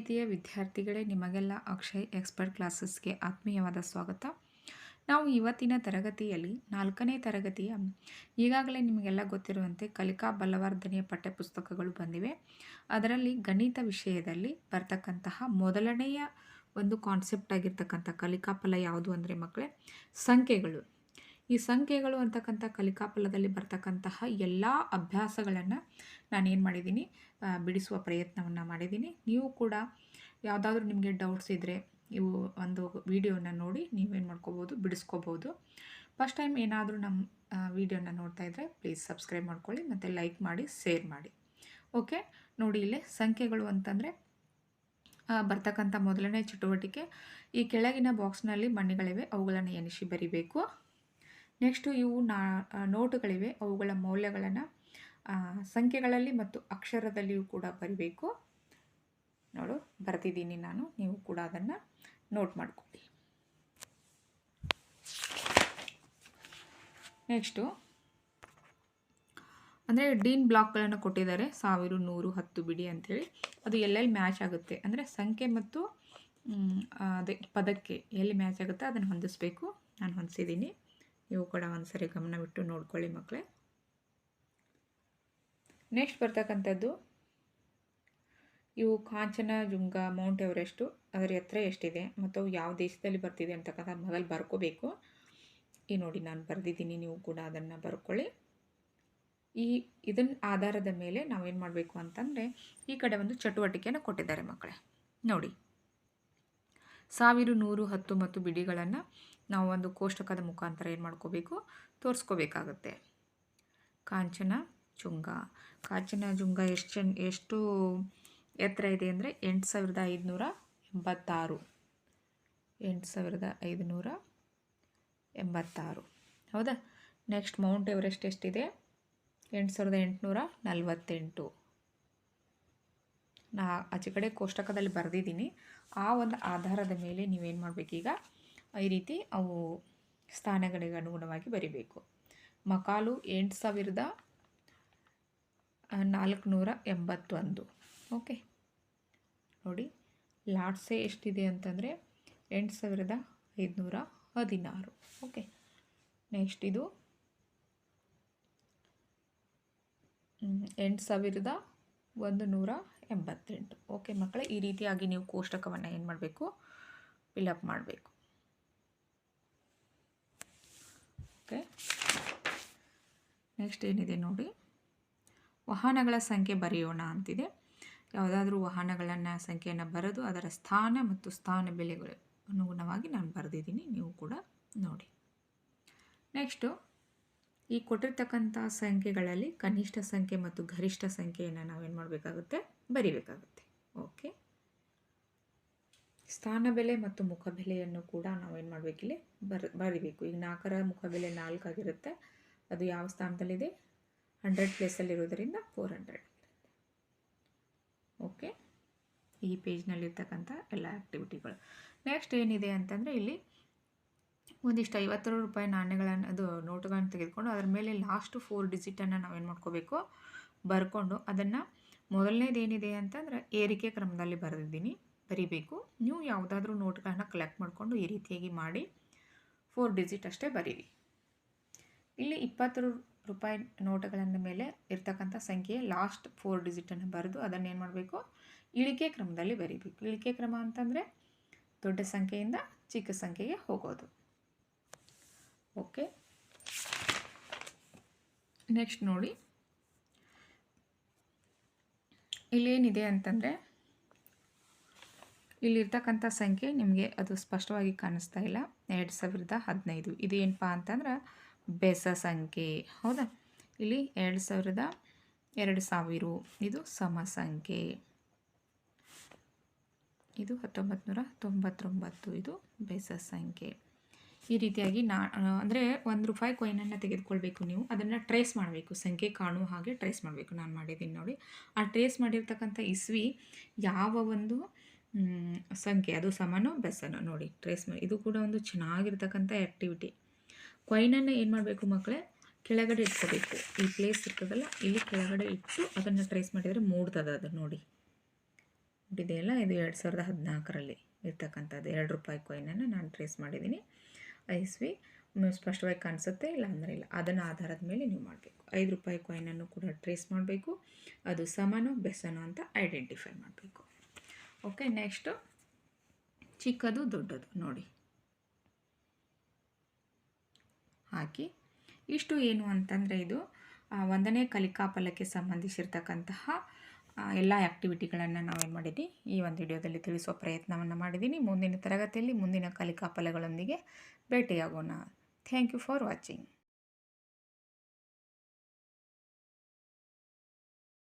ಪ್ರೀತಿಯ ವಿದ್ಯಾರ್ಥಿಗಳೇ ನಿಮಗೆಲ್ಲ ಅಕ್ಷಯ್ ಎಕ್ಸ್ಪರ್ಟ್ ಕ್ಲಾಸಸ್ಗೆ ಆತ್ಮೀಯವಾದ ಸ್ವಾಗತ. ನಾವು ಇವತ್ತಿನ ತರಗತಿಯಲ್ಲಿ ನಾಲ್ಕನೇ ತರಗತಿಯ ಈಗಾಗಲೇ ನಿಮಗೆಲ್ಲ ಗೊತ್ತಿರುವಂತೆ ಕಲಿಕಾ ಬಲವರ್ಧನೆಯ ಪಠ್ಯಪುಸ್ತಕಗಳು ಬಂದಿವೆ. ಅದರಲ್ಲಿ ಗಣಿತ ವಿಷಯದಲ್ಲಿ ಬರ್ತಕ್ಕಂತಹ ಮೊದಲನೆಯ ಒಂದು ಕಾನ್ಸೆಪ್ಟ್ ಆಗಿರ್ತಕ್ಕಂಥ ಕಲಿಕಾ ಫಲ ಯಾವುದು ಅಂದರೆ ಮಕ್ಕಳೇ, ಸಂಖ್ಯೆಗಳು. ಈ ಸಂಖ್ಯೆಗಳು ಅಂತಕ್ಕಂಥ ಕಲಿಕಾಫಲದಲ್ಲಿ ಬರ್ತಕ್ಕಂತಹ ಎಲ್ಲ ಅಭ್ಯಾಸಗಳನ್ನು ನಾನೇನು ಮಾಡಿದ್ದೀನಿ ಬಿಡಿಸುವ ಪ್ರಯತ್ನವನ್ನು ಮಾಡಿದ್ದೀನಿ. ನೀವು ಕೂಡ ಯಾವುದಾದ್ರೂ ನಿಮಗೆ ಡೌಟ್ಸ್ ಇದ್ದರೆ ಇವು ಒಂದು ವಿಡಿಯೋನ ನೋಡಿ ನೀವೇನು ಮಾಡ್ಕೋಬೋದು, ಬಿಡಿಸ್ಕೋಬೋದು. ಫಸ್ಟ್ ಟೈಮ್ ಏನಾದರೂ ನಮ್ಮ ವೀಡಿಯೋನ ನೋಡ್ತಾ ಇದ್ದರೆ ಪ್ಲೀಸ್ ಸಬ್ಸ್ಕ್ರೈಬ್ ಮಾಡ್ಕೊಳ್ಳಿ, ಮತ್ತು ಲೈಕ್ ಮಾಡಿ ಶೇರ್ ಮಾಡಿ. ಓಕೆ ನೋಡಿ ಇಲ್ಲೇ ಸಂಖ್ಯೆಗಳು ಅಂತಂದರೆ ಬರ್ತಕ್ಕಂಥ ಮೊದಲನೇ ಚಟುವಟಿಕೆ ಈ ಕೆಳಗಿನ ಬಾಕ್ಸ್ನಲ್ಲಿ ಮಣ್ಣುಗಳಿವೆ, ಅವುಗಳನ್ನು ಎಣಿಸಿ ಬರಿಬೇಕು. ನೆಕ್ಸ್ಟು ಇವು ನಾ ನೋಟುಗಳಿವೆ. ಅವುಗಳ ಮೌಲ್ಯಗಳನ್ನು ಸಂಖ್ಯೆಗಳಲ್ಲಿ ಮತ್ತು ಅಕ್ಷರದಲ್ಲಿಯೂ ಕೂಡ ಬರಿಬೇಕು. ನೋಡು, ಬರೆದಿದ್ದೀನಿ ನಾನು. ನೀವು ಕೂಡ ಅದನ್ನು ನೋಟ್ ಮಾಡಿಕೊಳ್ಳಿ. ನೆಕ್ಸ್ಟು, ಅಂದರೆ ಡೀನ್ ಬ್ಲಾಕ್ಗಳನ್ನು ಕೊಟ್ಟಿದ್ದಾರೆ. ಸಾವಿರ, ನೂರು, ಹತ್ತು ಬಿಡಿ ಅಂಥೇಳಿ. ಅದು ಎಲ್ಲೆಲ್ಲಿ ಮ್ಯಾಚ್ ಆಗುತ್ತೆ? ಅಂದರೆ ಸಂಖ್ಯೆ ಮತ್ತು ಅದೇ ಪದಕ್ಕೆ ಎಲ್ಲಿ ಮ್ಯಾಚ್ ಆಗುತ್ತೆ ಅದನ್ನು ಹೊಂದಿಸ್ಬೇಕು. ನಾನು ಹೊಂದಿಸಿದ್ದೀನಿ. ನೀವು ಕೂಡ ಒಂದ್ಸರಿ ಗಮನವಿಟ್ಟು ನೋಡ್ಕೊಳ್ಳಿ ಮಕ್ಕಳೇ. ನೆಕ್ಸ್ಟ್ ಬರ್ತಕ್ಕಂಥದ್ದು, ಇವು ಕಾಂಚನ ಜುಂಗ ಮೌಂಟ್ ಎವರೆಸ್ಟು, ಅದರ ಎತ್ತರ ಎಷ್ಟಿದೆ ಮತ್ತು ಅವು ಯಾವ ದೇಶದಲ್ಲಿ ಬರ್ತಿದೆ ಅಂತಕ್ಕಂಥ ಮೊದಲು ಬರ್ಕೋಬೇಕು. ಈ ನೋಡಿ ನಾನು ಬರೆದಿದ್ದೀನಿ, ನೀವು ಕೂಡ ಅದನ್ನು ಬರ್ಕೊಳ್ಳಿ. ಈ ಇದನ್ನ ಆಧಾರದ ಮೇಲೆ ನಾವೇನು ಮಾಡಬೇಕು ಅಂತಂದರೆ, ಈ ಕಡೆ ಒಂದು ಚಟುವಟಿಕೆಯನ್ನು ಕೊಟ್ಟಿದ್ದಾರೆ ಮಕ್ಕಳೇ. ನೋಡಿ ಸಾವಿರ ನೂರು ಹತ್ತು ಮತ್ತು ಬಿಡಿಗಳನ್ನು ನಾವು ಒಂದು ಕೋಷ್ಟಕದ ಮುಖಾಂತರ ಏನು ಮಾಡ್ಕೋಬೇಕು? ತೋರಿಸ್ಕೋಬೇಕಾಗುತ್ತೆ. ಕಾಂಚನ ಜುಂಗ. ಕಾಂಚನ ಜುಂಗ ಎಷ್ಟು ಚೆನ್ನ ಎಷ್ಟು ಎತ್ತರ ಇದೆ ಅಂದರೆ ಎಂಟು ಸಾವಿರದ ಐದುನೂರ ಎಂಬತ್ತಾರು. ಎಂಟು ಸಾವಿರದ ಐದುನೂರ ಎಂಬತ್ತಾರು. ಹೌದಾ? ನೆಕ್ಸ್ಟ್ ಮೌಂಟ್ ಎವರೆಸ್ಟ್ ಎಷ್ಟಿದೆ? ಎಂಟು ಸಾವಿರದ ಎಂಟುನೂರ ನಲವತ್ತೆಂಟು. ನಾ ಆಚೆ ಕಡೆ ಕೋಷ್ಟಕದಲ್ಲಿ ಬರೆದಿದ್ದೀನಿ. ಆ ಒಂದು ಆಧಾರದ ಮೇಲೆ ನೀವೇನು ಮಾಡಬೇಕೀಗ? ಈ ರೀತಿ ಅವು ಸ್ಥಾನಗಳಿಗೆ ಅನುಗುಣವಾಗಿ ಬರಿಬೇಕು. ಮಕಾಲು ಎಂಟು ಸಾವಿರದ ನಾಲ್ಕುನೂರ ಎಂಬತ್ತೊಂದು. ಓಕೆ. ನೋಡಿ, ಲಾಟ್ಸೆ ಎಷ್ಟಿದೆ ಅಂತಂದರೆ ಎಂಟು ಸಾವಿರದ ಐದುನೂರ ಹದಿನಾರು. ಓಕೆ. ನೆಕ್ಸ್ಟ್ ಇದು ಎಂಟು ಸಾವಿರದ ಒಂದು ನೂರ ಎಂಬತ್ತೆಂಟು. ಓಕೆ, ಮಕ್ಕಳೇ, ಈ ರೀತಿಯಾಗಿ ನೀವು ಕೋಷ್ಟಕವನ್ನು ಏನು ಮಾಡಬೇಕು? ಫಿಲಪ್ ಮಾಡಬೇಕು. ನೆಕ್ಸ್ಟ್ ಏನಿದೆ ನೋಡಿ. ವಾಹನಗಳ ಸಂಖ್ಯೆ ಬರೆಯೋಣ ಅಂತಿದೆ. ಯಾವುದಾದ್ರೂ ವಾಹನಗಳನ್ನು ಸಂಖ್ಯೆಯನ್ನು ಬರೆದು ಅದರ ಸ್ಥಾನ ಮತ್ತು ಸ್ಥಾನ ಬೆಲೆಗಳು ಅನುಗುಣವಾಗಿ ನಾನು ಬರೆದಿದ್ದೀನಿ, ನೀವು ಕೂಡ ನೋಡಿ. ನೆಕ್ಸ್ಟು ಈ ಕೊಟ್ಟಿರ್ತಕ್ಕಂಥ ಸಂಖ್ಯೆಗಳಲ್ಲಿ ಕನಿಷ್ಠ ಸಂಖ್ಯೆ ಮತ್ತು ಗರಿಷ್ಠ ಸಂಖ್ಯೆಯನ್ನು ನಾವೇನು ಮಾಡಬೇಕಾಗುತ್ತೆ? ಬರಿಬೇಕಾಗುತ್ತೆ. ಓಕೆ. ಸ್ಥಾನ ಬೆಲೆ ಮತ್ತು ಮುಖಬೆಲೆಯನ್ನು ಕೂಡ ನಾವೇನು ಮಾಡಬೇಕಿಲ್ಲಿ ಬರ್, ಬರಿಬೇಕು. ಈಗ ನಾಲ್ಕರ ಮುಖಬೆಲೆ ನಾಲ್ಕು ಆಗಿರುತ್ತೆ. ಅದು ಯಾವ ಸ್ಥಾನದಲ್ಲಿದೆ? ಹಂಡ್ರೆಡ್ ಪ್ಲೇಸಲ್ಲಿರೋದರಿಂದ ಫೋರ್ ಹಂಡ್ರೆಡ್ ಓಕೆ? ಈ ಪೇಜ್ನಲ್ಲಿರ್ತಕ್ಕಂಥ ಎಲ್ಲ ಆ್ಯಕ್ಟಿವಿಟಿಗಳು ನೆಕ್ಸ್ಟ್ ಏನಿದೆ ಅಂತಂದರೆ ಇಲ್ಲಿ ಒಂದಿಷ್ಟು ಐವತ್ತರ ರೂಪಾಯಿ ನಾಣ್ಯಗಳನ್ನು, ಅದು ನೋಟುಗಳನ್ನು ತೆಗೆದುಕೊಂಡು ಅದರ ಮೇಲೆ ಲಾಸ್ಟ್ ಫೋರ್ ಡಿಜಿಟನ್ನು ನಾವೇನು ಮಾಡ್ಕೋಬೇಕು? ಬರ್ಕೊಂಡು ಅದನ್ನು ಮೊದಲನೇದೇನಿದೆ ಅಂತಂದರೆ ಏರಿಕೆ ಕ್ರಮದಲ್ಲಿ ಬರೆದಿದ್ದೀನಿ. ಬರಿಬೇಕು. ನೀವು ಯಾವುದಾದ್ರೂ ನೋಟ್ಗಳನ್ನ ಕಲೆಕ್ಟ್ ಮಾಡಿಕೊಂಡು ಈ ರೀತಿಯಾಗಿ ಮಾಡಿ ಫೋರ್ ಡಿಜಿಟ್ ಅಷ್ಟೇ ಬರೀರಿ. ಇಲ್ಲಿ ಇಪ್ಪತ್ತು ರೂಪಾಯಿ ನೋಟ್ಗಳನ್ನ ಮೇಲೆ ಇರ್ತಕ್ಕಂಥ ಸಂಖ್ಯೆ ಲಾಸ್ಟ್ ಫೋರ್ ಡಿಜಿಟನ್ನು ಬರೆದು ಅದನ್ನು ಏನು ಮಾಡಬೇಕು? ಇಳಿಕೆ ಕ್ರಮದಲ್ಲಿ ಬರೀಬೇಕು. ಇಳಿಕೆ ಕ್ರಮ ಅಂತಂದರೆ ದೊಡ್ಡ ಸಂಖ್ಯೆಯಿಂದ ಚಿಕ್ಕ ಸಂಖ್ಯೆಗೆ ಹೋಗೋದು. ಓಕೆ ನೆಕ್ಸ್ಟ್ ನೋಡಿ. ಇಲ್ಲೇನಿದೆ ಅಂತಂದರೆ ಇಲ್ಲಿರ್ತಕ್ಕಂಥ ಸಂಖ್ಯೆ ನಿಮಗೆ ಅದು ಸ್ಪಷ್ಟವಾಗಿ ಕಾಣಿಸ್ತಾ ಇಲ್ಲ. ಎರಡು ಸಾವಿರದ ಹದಿನೈದು. ಇದು ಏನಪ್ಪ ಅಂತಂದ್ರೆ ಬೆಸ ಸಂಖ್ಯೆ. ಹೌದಾ? ಇಲ್ಲಿ ಎರಡು ಸಾವಿರದ ಎರಡು ಸಾವಿರ. ಇದು ಸಮ ಸಂಖ್ಯೆ ಇದು ಹತ್ತೊಂಬತ್ತು ತೊಂಬತ್ತೊಂಬತ್ತು. ಇದು ಬೆಸ ಸಂಖ್ಯೆ. ಈ ರೀತಿಯಾಗಿ ನಾ, ಅಂದರೆ ಒಂದು ರೂಪಾಯಿ ಕೊಯ್ನನ್ನು ತೆಗೆದುಕೊಳ್ಬೇಕು ನೀವು. ಅದನ್ನು ಟ್ರೇಸ್ ಮಾಡಬೇಕು. ಸಂಖ್ಯೆ ಕಾಣುವ ಹಾಗೆ ಟ್ರೇಸ್ ಮಾಡಬೇಕು. ನಾನು ಮಾಡಿದ್ದೀನಿ ನೋಡಿ. ಆ ಟ್ರೇಸ್ ಮಾಡಿರ್ತಕ್ಕಂಥ ಇಸ್ವಿ ಯಾವ ಒಂದು ಸಂಖ್ಯೆ ಅದು ಸಮಾನೋ ಬೆಸನೋ ನೋಡಿ ಟ್ರೇಸ್ ಮಾಡಿ. ಇದು ಕೂಡ ಒಂದು ಚೆನ್ನಾಗಿರ್ತಕ್ಕಂಥ ಆ್ಯಕ್ಟಿವಿಟಿ ಕೊಯ್ನನ್ನು ಏನು ಮಾಡಬೇಕು ಮಕ್ಕಳೇ ಕೆಳಗಡೆ ಇಟ್ಕೋಬೇಕು. ಈ ಪ್ಲೇಸ್ ಇರ್ತದಲ್ಲ, ಇಲ್ಲಿ ಕೆಳಗಡೆ ಇಟ್ಟು ಅದನ್ನು ಟ್ರೇಸ್ ಮಾಡಿದರೆ ಮೂಡ್ತದೆ ಅದು ನೋಡಿ ಇದೆಯಲ್ಲ ಇದು ಎರಡು ಸಾವಿರದ ಹದಿನಾಲ್ಕರಲ್ಲಿ ಇರ್ತಕ್ಕಂಥದ್ದು. ಎರಡು ರೂಪಾಯಿ ಕೊಯ್ನನ್ನು ನಾನು ಟ್ರೇಸ್ ಮಾಡಿದ್ದೀನಿ. ಐಸ್ವಿ ಸ್ಪಷ್ಟವಾಗಿ ಕಾಣಿಸುತ್ತೆ, ಇಲ್ಲ ಅಂದರೆ ಇಲ್ಲ. ಅದನ್ನು ಆಧಾರದ ಮೇಲೆ ನೀವು ಮಾಡಬೇಕು. ಐದು ರೂಪಾಯಿ ಕಾಯಿನನ್ನು ಕೂಡ ಟ್ರೇಸ್ ಮಾಡಬೇಕು. ಅದು ಸಮನೋ ಬೆಸನೋ ಅಂತ ಐಡೆಂಟಿಫೈ ಮಾಡಬೇಕು. ಓಕೆ ನೆಕ್ಸ್ಟು ಚಿಕ್ಕದು ದೊಡ್ಡದು, ನೋಡಿ. ಹಾಕಿ. ಇಷ್ಟು ಏನು ಅಂತಂದರೆ ಇದು ಒಂದನೇ ಕಲಿಕಾ ಫಲಕ್ಕೆ ಸಂಬಂಧಿಸಿರ್ತಕ್ಕಂತಹ ಎಲ್ಲ ಆ್ಯಕ್ಟಿವಿಟಿಗಳನ್ನು ನಾವೇನು ಮಾಡಿದ್ವಿ ಈ ಒಂದು ವಿಡಿಯೋದಲ್ಲಿ ತಿಳಿಸುವ ಪ್ರಯತ್ನವನ್ನು ಮಾಡಿದ್ದೀನಿ ಮುಂದಿನ ತರಗತಿಯಲ್ಲಿ ಮುಂದಿನ ಕಲಿಕಾ ಫಲಗಳೊಂದಿಗೆ ಭೇಟಿಯಾಗೋಣ. Thank you for watching